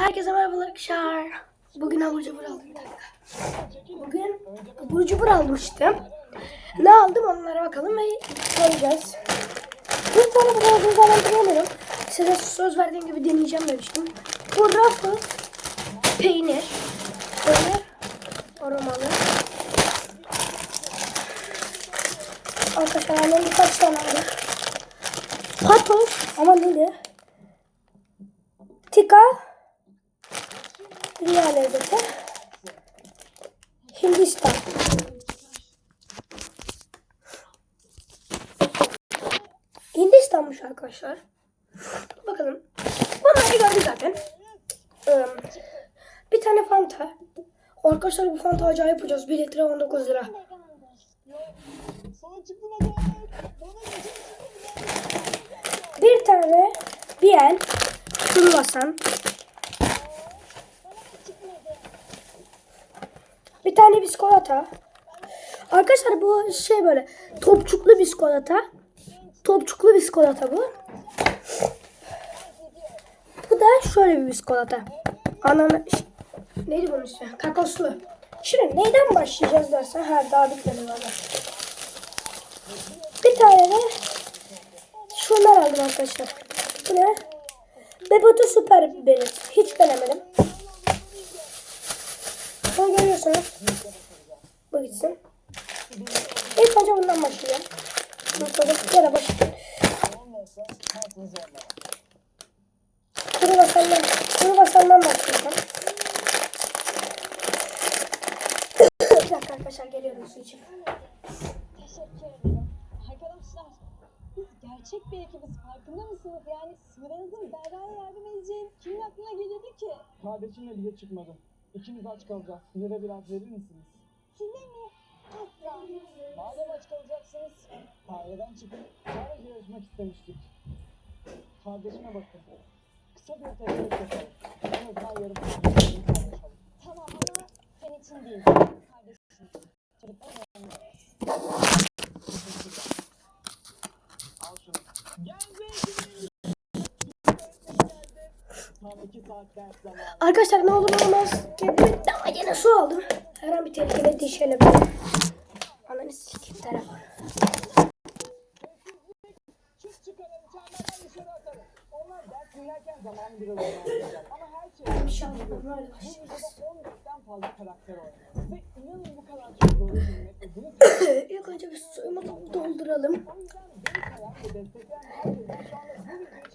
Herkese merhabalar arkadaşlar. Bugün abur cubur aldım. Bugün abur cubur almıştım. Ne aldım onlara bakalım ve göreceğiz. Bir tane bu olduğu zaman hatırlamıyorum. Size söz verdiğim gibi deneyeceğim demiştim. Bu Ruffles peynir. Peynir aromalı. Arkadaşlar annem birkaç tane aldı. Patos ama neydi? Tika Dünya lezzeti Hindistan Hindistan'mış arkadaşlar. Bakalım. Bunları gördük zaten. Ee, bir tane Fanta. Arkadaşlar bu Fanta acayip yapacağız. 1 litre 19 lira. Bir tane Bien Kruvasan. Bir tane biskolata. Arkadaşlar bu şey böyle topçuklu biskolata. Topçuklu biskolata bu. Bu da şöyle bir biskolata. Ananı... Neydi bunun ismi? Kakoslu. Şimdi neyden başlayacağız dersen her daha bitmedi valla. Bir tane de şunlar aldım arkadaşlar. Bu ne? Bebotu süper biberi. Hiç denemedim. Bunu görüyorsunuz. Bu gitsin. İlk önce bundan başlayacağım. Bunu sonra ya da başlayayım. olmazsa şansınız olmaz. Kuru basandan, kuru basandan başlayacağım. Bir dakika arkadaşlar geliyorum su için. Teşekkür ederim. Arkadaşlar biz gerçek bir ekibiz farkında mısınız? Yani Sıvıranızın Berra'ya yardım edeceğiz. Kimin aklına gelirdi ki? Kardeşimle bile çıkmadım. İkimiz aç kalacağız. Size de biraz verir misiniz? Size mi? Asla. Madem aç kalacaksınız, daireden çıkıp sadece yarışmak istemiştik. Kardeşime bakın. Kısa bir tebrik yapalım. En azından yarım saat konuşalım. Tamam ama sen için değil. Kardeşim için. Çocukların yanında. Al şunu. Gel be Tam iki saat ders zamanı. Arkadaşlar ne olur olmaz. Bir damacana su aldım. Her an bir tehlikeli dişelim. Ananı sikeyim telefon. Ama her şey İnşallah böyle Bu başlayacağız. videoda 14'ten fazla karakter oynuyor. Ve inanın bu kadar çok doğru bilmek ve bunu İlk önce bir suyumu dolduralım.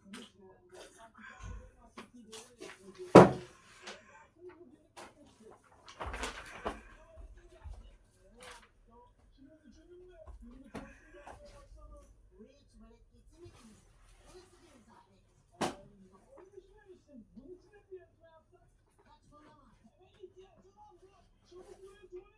Gençler. Gidiyorum.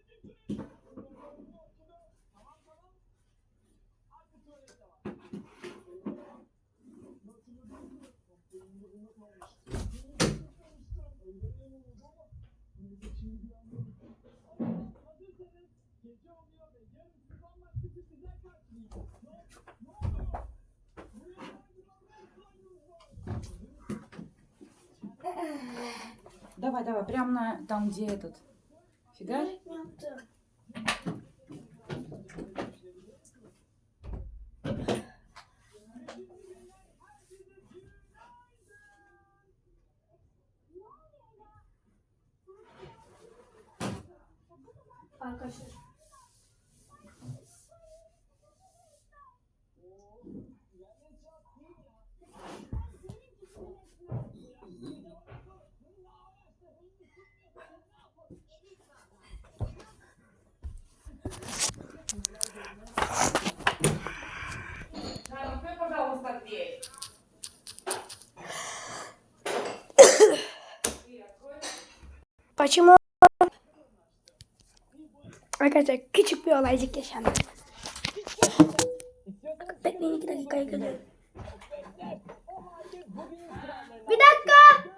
Давай, давай, прям на там, где этот. Фигарь. Arkadaşlar. Почему? Arkadaşlar küçük bir olaycık yaşandı. Bekleyin iki dakikaya geliyorum. Bir dakika.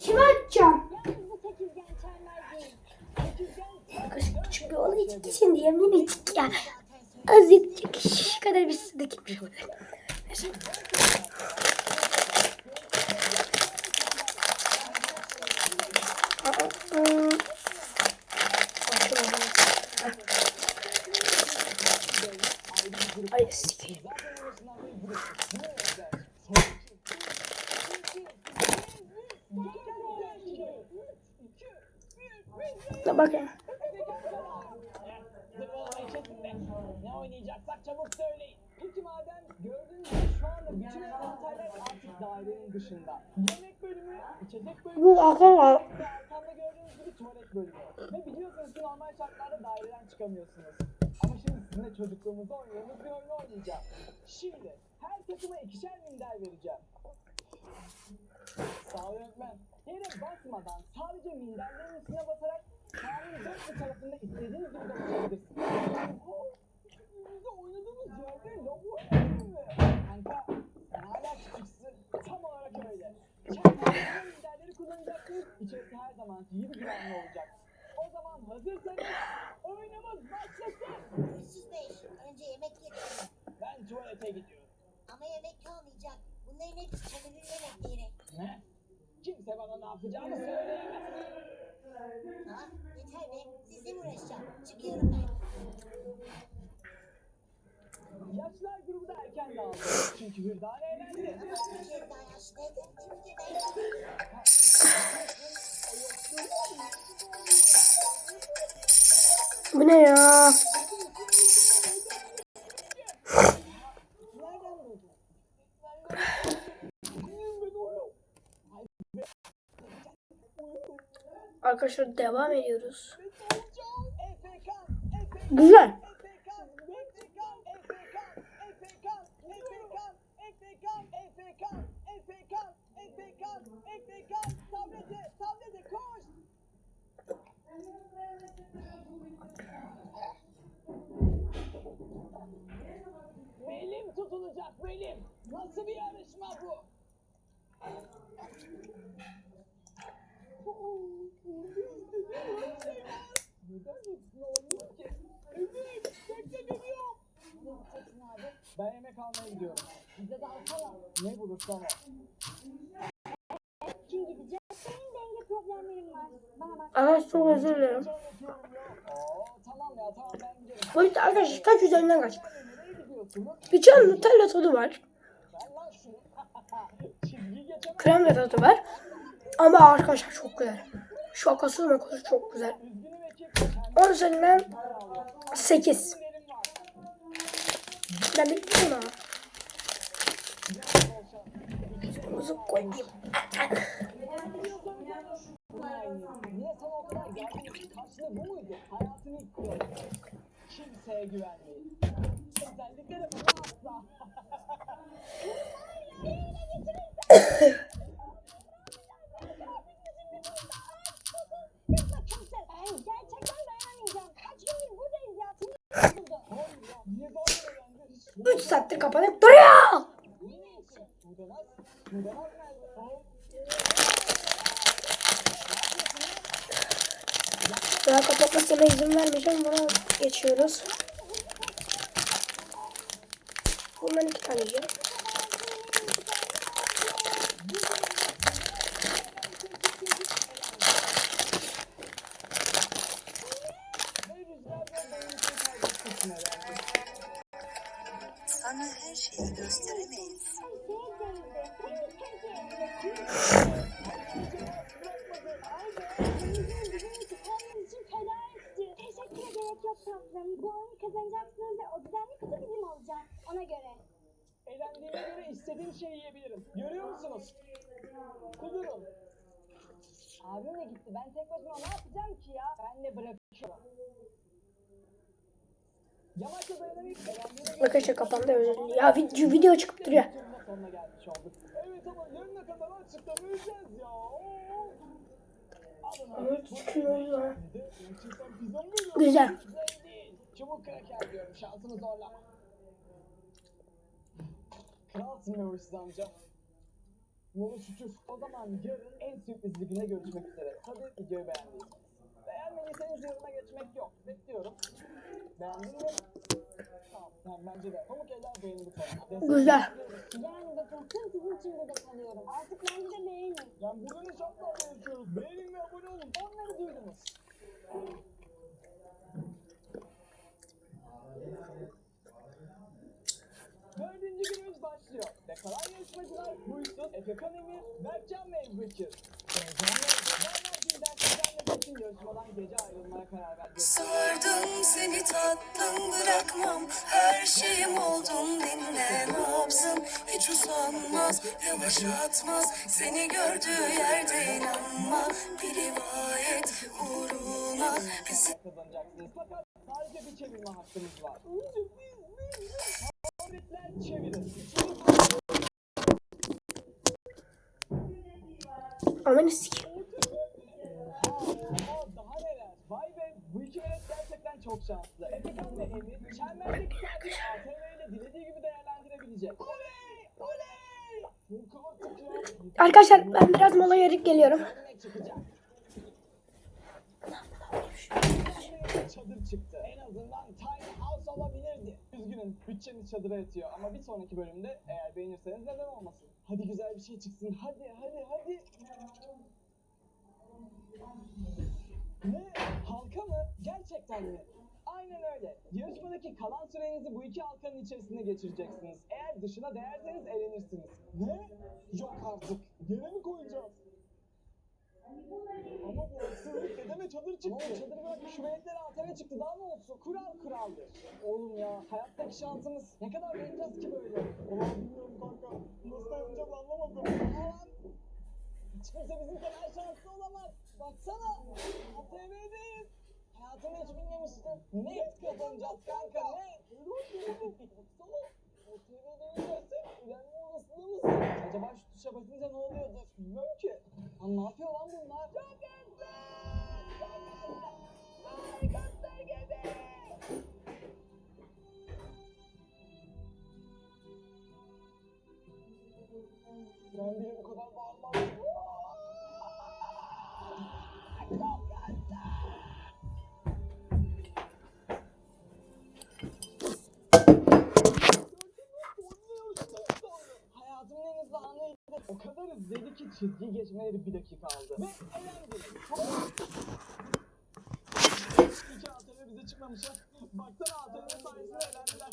Kim açacağım? Arkadaşlar küçük bir olaycık yaşandı. Yemin ettik ya. Azıcık şu kadar bir su dökülmüş olabilir. Sikeyim. Ne oynayacaksak çabuk Bu arkamda gördüğünüz. Ve biliyorsunuz ki normal şartlarda daireden çıkamıyorsunuz. Çocukluğumuzda oynadığımız bir oyunu oynayacağım. Şimdi her takıma ikişer minder vereceğim. Sağ ol öğretmen. Yere basmadan sadece minderlerin üstüne basarak sahanın dört bir tarafında istediğiniz gibi dolaşabilirsiniz. Biz de oynadığımız yerde lavabo yaptın mı? Kanka sen hala küçüksün. Tam olarak öyle. Çemberli minderleri kullanacaksınız. İçerisi her zaman gibi güvenli olacak. O zaman hazırsanız oyunumuz başlasın. Hırsız Bey, önce yemek getirin. Ben tuvalete gidiyorum. Ama yemek kalmayacak. Bunların hepsi çadırın yemekleri. Ne? Kimse bana ne yapacağını söyleyemez. Ha? Yeter be, sizle mi uğraşacağım? Çıkıyorum ben. Yaşlar grubu da erken dağıldı. Çünkü Hürdane eğlendi. Bir kez daha yaşlıydı. Şimdi ben Bu ne ya? Arkadaşlar devam ediyoruz. Güzel. Tamam. Kim gidecek? Senin Arkadaş çok özür dilerim. Bu arada arkadaşlar kaç üzerinden kaç. Bir can Nutella tadı var. Krem tadı var. Ama arkadaşlar çok güzel. Şakası makosu çok güzel. 10 üzerinden 8. Ben bir bunu Amınızı koyayım. Kimseye güvenmeyin. Özellikle de bana asla. Üç saattir kapanıp duruyor. Daha kapatmasına izin vermeyeceğim. Buna geçiyoruz. Bundan iki tane yiyeceğim. Gerek yok tatlım. Bu oyunu kazanacaksınız ve o düzenli kutu bizim olacak. Ona göre. Eğlendiğime göre istediğim şeyi yiyebilirim. Görüyor musunuz? Kudurun. Abim de gitti. Ben tek başıma ne yapacağım ki ya? Ben de bırakıyorum. Yamaçta dayanamayıp eğlendiğime göre... Arkadaşlar kapandı özür dilerim. Ya video, video çıkıp duruyor. Turunda sonuna gelmiş olduk. Evet ama yarına kadar açıkta öleceğiz ya. Oo. Şunu- Gerçekten pizza mı veriyor? Güzel. Çubuk kraker. Kralsın be hırsız amca. Mola şükür. O zaman yarın en sürprizli güne görüşmek üzere. Tabii videoyu beğendiyseniz. Beğenmediyseniz yoruma geçmek yok. Bekliyorum. Beğendin mi? Tamam. Bence de. Pamuk eller beğendi. Güzel. Yani bakın sırf sizin için burada kalıyorum. Artık bence de beğenin. Yani burada ne şartlarla yaşıyoruz? Beğenin ve abone olun. Onları duydunuz. Kalan yarışmacılar Buysun, Efekan Emir, Berkcan ve verdik. Sardım seni tatlım bırakmam Her şeyim oldun dinle nabzım Hiç usanmaz yavaş atmaz Seni gördüğü yerde inanma Bir rivayet uğruna bizi kazanacaksınız. Fakat sadece bir çevirme hakkınız var. Çevirin. Aman sik. Aa, daha neler? Vay be, bu iki artık ya. Arkadaşlar ben biraz mola verip geliyorum. Çadır çıktı. En azından tiny house olabilirdi. Üzgünüm, bütçemiz çadıra yetiyor ama bir sonraki bölümde eğer beğenirseniz neden olmasın? Hadi güzel bir şey çıksın. Hadi, hadi, hadi. Ne? Halka mı? Gerçekten mi? Aynen öyle. Yarışmadaki kalan sürenizi bu iki halkanın içerisinde geçireceksiniz. Eğer dışına değerseniz elenirsiniz. Ne? Yok artık. Yere mi koyacağız? Ama bu haksızlık dedeme çadır çıktı. Oğlum çadırı bırak şu veletlere ATV çıktı daha ne olsun? Kural kuraldır. Oğlum ya hayattaki şansımız ne kadar vereceğiz ki böyle? Ulan bilmiyorum kanka. Nasıl dayanacağız anlamadım. Ulan hiç kimse bizim kadar şanslı olamaz. Baksana ATV'deyiz. Hayatımda hiç bilmemiştim. Net kazanacağız kanka net. Baksana ATV'de inerse ilerleme olasılığımız var. Acaba şu tuşa basınca ne oluyordur? Bilmiyorum ki. Lan ne yapıyor lan bunlar? Çok hızlı! Anıydı. O kadar hızlıydı ki çizgi geçmeleri bir dakika aldı. Ve eğlendim. İki ATV bize çıkmamış ha. Baksana ATV sayesinde eğlendiler.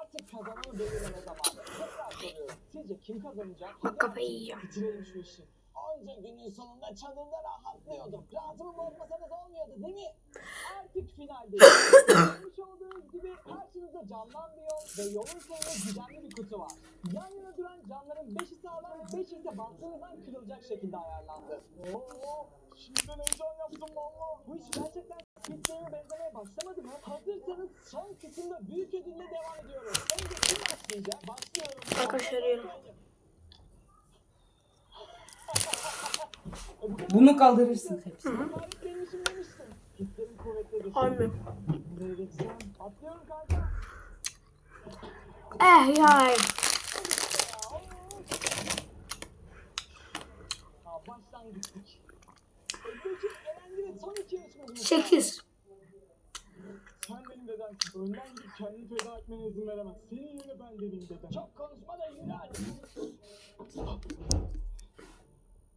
Artık kazananı belirleme zamanı. Tekrar soruyorum. Sizce kim kazanacak? Hadi Kafayı yiyeceğim. Bitirelim şu işi. Onca günün sonunda çadırda rahatlıyordum. Rahatımı bozmasanız olmuyordu değil mi? Artık finaldeyiz. ve yolun sonunda gizemli bir kutu var. Yan yana duran camların beşi sağlam, beşi ise bastığınızdan kırılacak şekilde ayarlandı. Oo, şimdiden heyecan yaptım valla. Bu iş gerçekten Game'e benzemeye başlamadı mı? Hazırsanız son kısımda büyük ödülle devam ediyoruz. Önce kim başlayacak? Başlıyorum. Arkadaşlar. Bunu kaldırırsın hepsini. Geçsem. Atlıyorum kanka. Eh ya. Aa, baştan gittik. Özdeki elendi ve son iki yarışmacımız. 8. Sen benim dedemsin. Önden gidip kendini feda etmene izin veremez. Senin yerine ben deneyim dedem. Çok konuşma da yürü.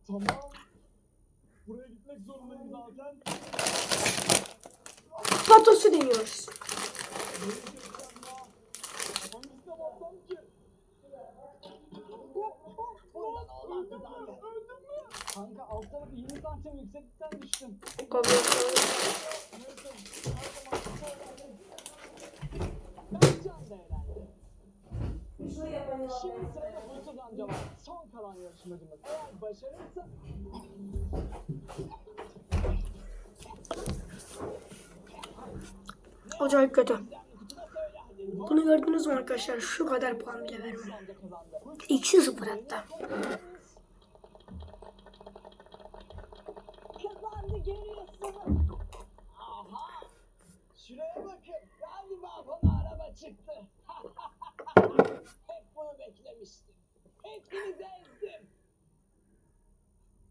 Tamam. Buraya gitmek zorundayım zaten. Patosu deniyoruz. Yükseklikten düştüm. Kabul. Şimdi sırada Huysuz amca var. Son kalan yarışmacımız. Eğer başarırsa... Acayip kötü. Bunu gördünüz mü arkadaşlar? Şu kadar puan bile vermiyor. Amca kazandı. Eksi sıfır hatta. Görüyorsunuz. Aha. Şuraya bakın. Galiba bana araba çıktı. Hep bunu beklemiştim. Hepinizi ezdim.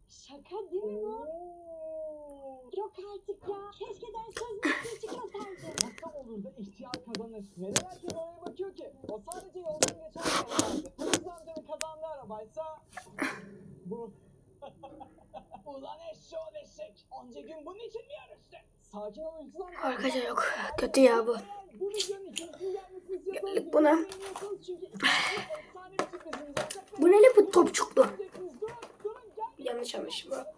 Şaka değil mi bu? Yok artık ya. Keşke ders sözünü çıkmasaydı. Nasıl olur da ihtiyar kazanır? Neden herkes oraya bakıyor ki? O sadece yoldan geçen arabaydı. Hırsız amcanın kazandığı arabaysa... Bu. Ulan eşşoğlu eşek. Onca gün bunun için mi yarıştın? Sakin ol hırsız amca. Arkadaşlar yok. Kötü ya bu. Bu videonun gelmesini Geldik buna. Bu ne bu topçuklu? Yanlış anlaşılma.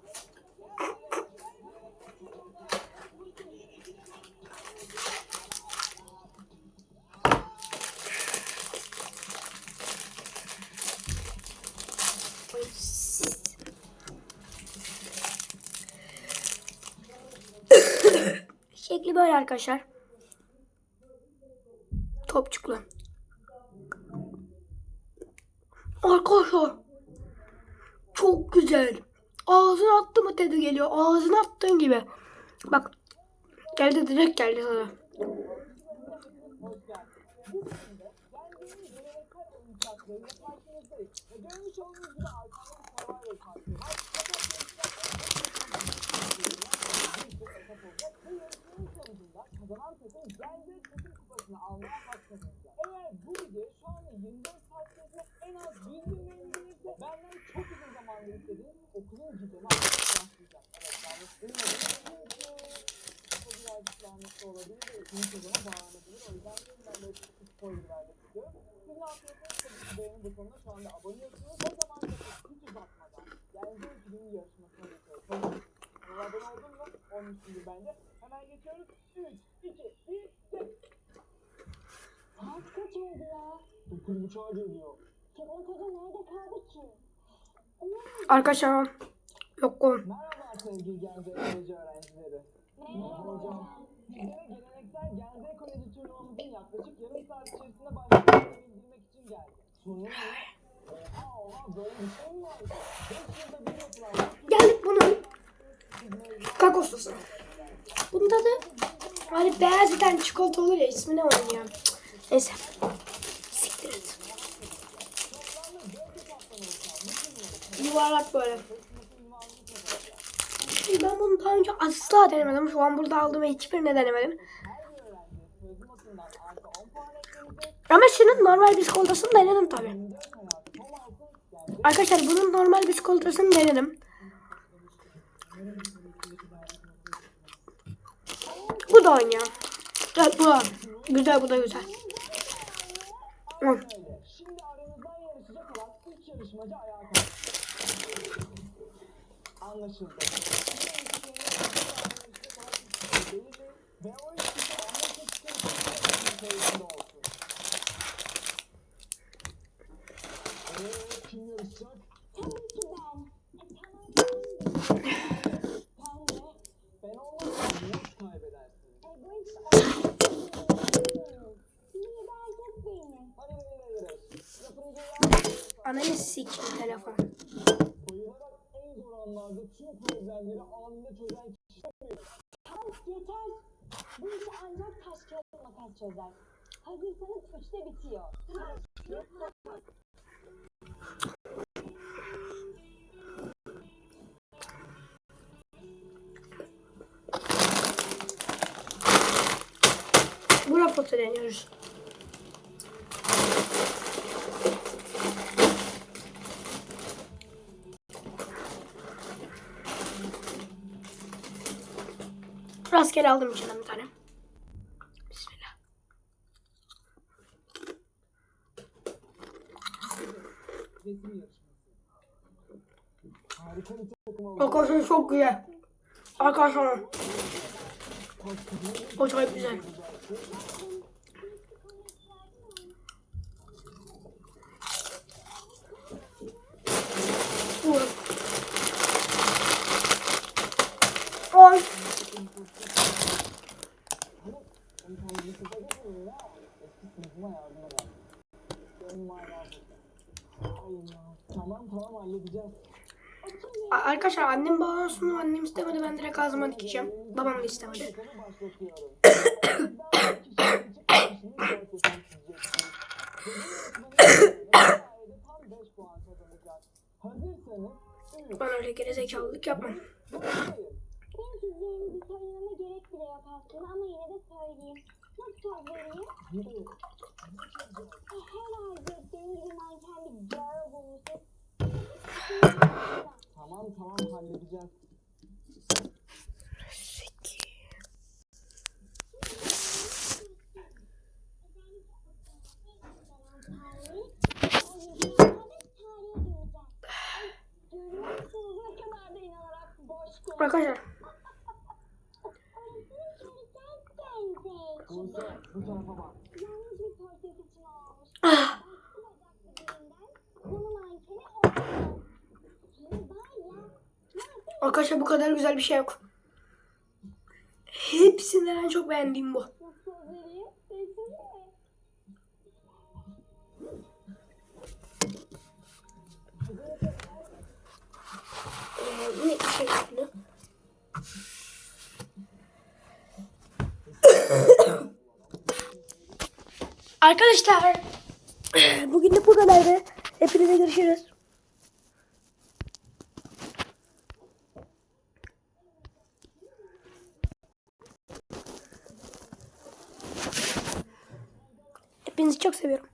Arkadaşlar. Topçuklu. Arkadaşlar. Çok güzel. Ağzına attı mı tadı geliyor. Ağzına attığın gibi. Bak. Geldi direkt geldi sana. Geldiğimiz geleneksel oyuncaklarıyla karşınızdayız. Ve görmüş olduğunuz gibi arkada bir Survivor parkı var. Fakat yarışmanın sonucunda kazanan takım geldiği takım kupasını almaya hak kazanacak. Eğer bu video şu anda 24 saat içerisinde en az 100 bin beğeni gelirse benden çok uzun zamandır istediğim okulun gidemi artık başlayacak. Evet yanlış duymadım. Çünkü bu birazcık yanlış da olabilir ve ikinci sezona bağlanabilir. O yüzden ben böyle küçük bir spoiler vermek istiyorum. Siz ne yapıyorsunuz? Tabii ki beğeni butonuna şu anda aboneyorsunuz. O zaman da hiç uzatmadan geldiği günün yarışmasına geçiyoruz. Hazır mısınız? Kanala abone oldun mu? Olmuşsundur bence. Hemen geçiyoruz. 3, 2, 1, geç. Saat kaç oldu ya? 9.30'a geliyor. Kemal Hoca nerede kaldı ki? Arkadaşlar yok o. Merhaba sevgili Genze Ekoloji öğrencileri. Merhaba hocam. Sizlere geleneksel Genze geldim. Turnuva Oha oha böyle bir mi var? 5 yılda bir yapılan Geldik bunun. Da hani beyaz bir tane çikolata olur ya ismi ne onun ya. Neyse. Yuvarlak böyle. Ben bunu daha önce asla denemedim. Şu an burada aldığım hiçbirini denemedim. sözlemasından artı 10 puan eklenecek. Ama şunun normal biskolatasını denedim tabi. Arkadaşlar bunun normal biskolatasını denedim. Bu da oynuyor. Evet bu da. Güzel bu da güzel. Hı. Anlaşıldı. Ve o üç kişi anlaşmak için sayısında olsun. Evet, kim yarışacak? Tabii ki ben. E, tamam ben. Ben de. Ben olmazsam nasıl kaybedersiniz? E, bu iş olmaz. Yine de erkek beyni. Hadi nereye yarış? Lafınızı yapmayın. Ananı sikim telefon. Bayılarak en zor anlarda tüm problemleri anında çözen kişi. Tamam yeter. Bu işi ancak taş kağıt makas çözer. Hazırsanız üçte bitiyor. Buna foto Rastgele aldım içinden bir tane. Bismillah. Arkadaşlar çok güzel. Arkadaşlar. Çok güzel. Vur. Ay. Tamam tamam halledeceğiz. A- Arkadaşlar annem bağlansın annem istemedi ben direkt ağzıma dikeceğim. Babam da istemedi. Ben öyle gerizekalılık yapmam. Kızlarımızı söylememe gerek bile yok aslında ama yine de söyleyeyim. Nasıl vereyim? E, herhalde benim gibi manken bir girl bulmuşuz. Tamam tamam halledeceğiz. Arkadaşlar ya, arkadaşlar bu kadar güzel bir şey yok. Hepsinden en çok beğendiğim bu. Arkadaşlar bugün de bu kadardı. Hepinize görüşürüz. Hepinizi çok seviyorum.